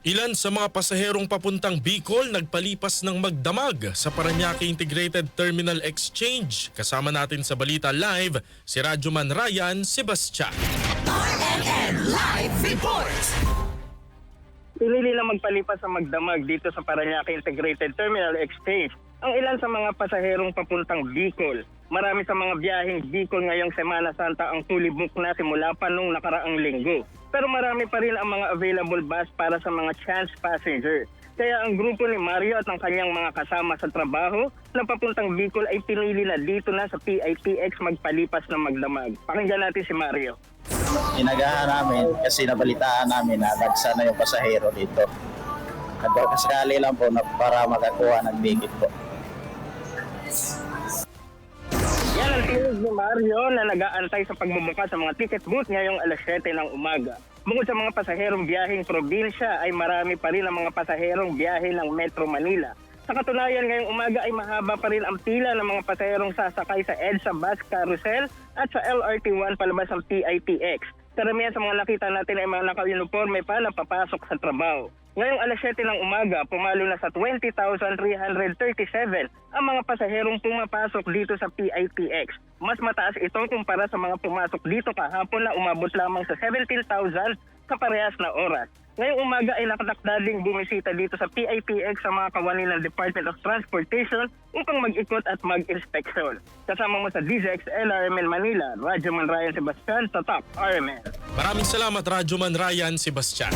Ilan sa mga pasaherong papuntang Bicol nagpalipas ng magdamag sa Paranaque Integrated Terminal Exchange. Kasama natin sa Balita Live si Radyoman Ryan Sebastian. RNN Live Report! Pinili na magpalipas sa magdamag dito sa Paranaque Integrated Terminal Exchange ang ilan sa mga pasaherong papuntang Bicol. Marami sa mga biyaheng Bicol ngayong Semana Santa ang tulibok na simula pa nung nakaraang linggo. Pero marami pa rin ang mga available bus para sa mga chance passenger. Kaya ang grupo ni Mario at ang kanyang mga kasama sa trabaho na papuntang Bicol ay pinili na dito na sa PITX magpalipas ng magdamag. Pakinggan natin si Mario. inagahan namin kasi nabalitaan namin na nagsa na yung pasahero dito. Nagpapasakali lang po na para makakuha ng ticket po. Ni Mario na nag-aantay sa pagbubuka sa mga ticket booth ngayong alas 7 ng umaga. Bukod sa mga pasaherong biyaheng probinsya ay marami pa rin ang mga pasaherong biyahe ng Metro Manila. Sa katunayan ngayong umaga ay mahaba pa rin ang pila ng mga pasaherong sasakay sa EDSA Bus Carousel at sa LRT1 palabas ng PITX. Karamihan sa mga nakita natin ay mga naka-uniforme pa na papasok sa trabaho. Ngayong alas 7 ng umaga, pumalo na sa 20,337 ang mga pasaherong pumapasok dito sa PITX. Mas mataas ito kumpara sa mga pumasok dito kahapon na umabot lamang sa 17,000 sa parehas na oras. Ngayong umaga ay nakatakda ding bumisita dito sa PIPX sa mga kawani ng Department of Transportation upang mag-ikot at mag-inspeksyon. Kasama mo sa DZX LRMN Manila, Radyo Man Ryan Sebastian, Tatak, RMN. Maraming salamat Radyoman Ryan Sebastian.